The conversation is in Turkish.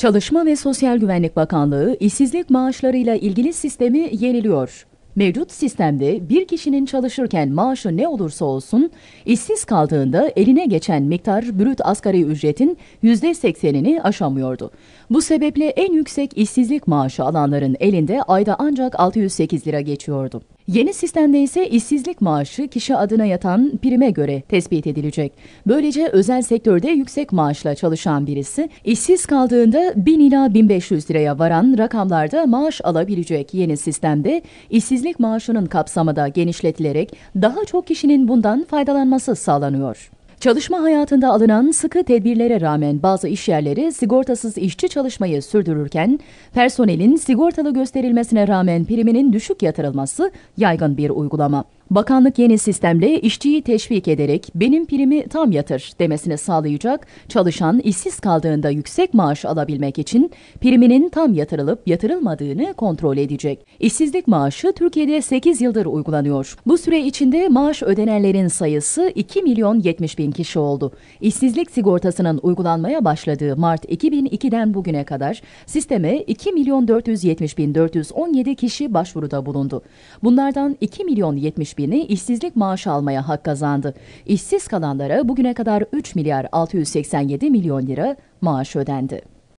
Çalışma ve Sosyal Güvenlik Bakanlığı işsizlik maaşlarıyla ilgili sistemi yeniliyor. Mevcut sistemde bir kişinin çalışırken maaşı ne olursa olsun, işsiz kaldığında eline geçen miktar brüt asgari ücretin %80'ini aşamıyordu. Bu sebeple en yüksek işsizlik maaşı alanların elinde ayda ancak 608 lira geçiyordu. Yeni sistemde ise işsizlik maaşı kişi adına yatan prime göre tespit edilecek. Böylece özel sektörde yüksek maaşla çalışan birisi işsiz kaldığında 1000 ila 1500 liraya varan rakamlarda maaş alabilecek yeni sistemde işsizlik maaşının kapsamı da genişletilerek daha çok kişinin bundan faydalanması sağlanıyor. Çalışma hayatında alınan sıkı tedbirlere rağmen bazı işyerleri sigortasız işçi çalışmayı sürdürürken, personelin sigortalı gösterilmesine rağmen priminin düşük yatırılması yaygın bir uygulama. Bakanlık yeni sistemle işçiyi teşvik ederek benim primi tam yatır demesini sağlayacak, çalışan işsiz kaldığında yüksek maaş alabilmek için priminin tam yatırılıp yatırılmadığını kontrol edecek. İşsizlik maaşı Türkiye'de 8 yıldır uygulanıyor. Bu süre içinde maaş ödenenlerin sayısı 2 milyon 70 bin kişi oldu. İşsizlik sigortasının uygulanmaya başladığı Mart 2002'den bugüne kadar sisteme 2 milyon 470 bin 417 kişi başvuruda bulundu. Bunlardan 2 milyon 70 bini işsizlik maaşı almaya hak kazandı. İşsiz kalanlara bugüne kadar 3 milyar 687 milyon lira maaş ödendi.